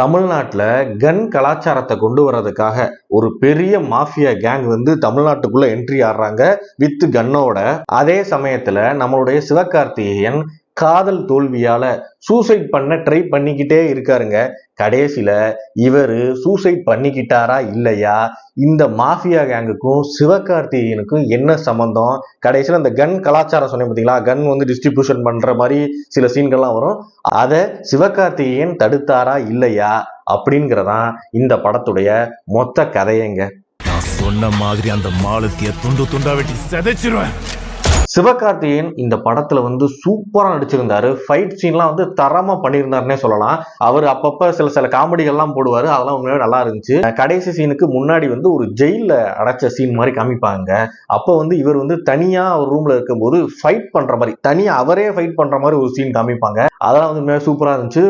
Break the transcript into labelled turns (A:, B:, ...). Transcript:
A: தமிழ்நாட்டில் கன் கலாச்சாரத்தை கொண்டு வர்றதுக்காக ஒரு பெரிய மாஃபியா கேங் வந்து தமிழ்நாட்டுக்குள்ள என்ட்ரி ஆடுறாங்க வித் கன்னோட. அதே சமயத்துல நம்மளுடைய சிவகார்த்திகேயன் காதல் தோல்வியால சூசைட் பண்ண ட்ரை பண்ணிக்கிட்டே இருக்காருங்க. கடைசியில இவர் சூசைட் பண்ணிக்கிட்டாரா இல்லையா? இந்த மாஃபியா கேங்குக்கும் சிவகார்த்திகேயனுக்கும் என்ன சம்பந்தம்? கடைசியில் அந்த கன் கலாச்சாரம் சொன்னேன் பார்த்தீங்களா கன் வந்து டிஸ்ட்ரிபியூஷன் பண்ற மாதிரி சில சீன்கள்லாம் வரும். அதை சிவகார்த்திகேயன் தடுத்தாரா இல்லையா? அப்படிங்கிறதான் இந்த படத்துடைய மொத்த கதையங்க.
B: நான் சொன்ன மாதிரி அந்த மாலத்திய துண்டு துண்டா வெட்டி செதைச்சிருவேன்.
A: சிவகார்த்திகேயன் இந்த படத்துல வந்து சூப்பரா நடிச்சிருந்தாரு. ஃபைட் சீன்லாம் வந்து தரமா பண்ணியிருந்தாருன்னே சொல்லலாம். அவர் அப்பப்ப சில சில காமெடிகள்லாம் போடுவாரு. அதெல்லாம் உண்மையாக நல்லா இருந்துச்சு. கடைசி சீனுக்கு முன்னாடி வந்து ஒரு ஜெயில அடைச்ச சீன் மாதிரி காமிப்பாங்க. அப்போ வந்து இவர் வந்து தனியா ஒரு ரூம்ல இருக்கும்போது ஃபைட் பண்ற மாதிரி தனியா அவரே ஃபைட் பண்ற மாதிரி ஒரு சீன் காமிப்பாங்க. அதெல்லாம் வந்து சூப்பரா இருந்துச்சு.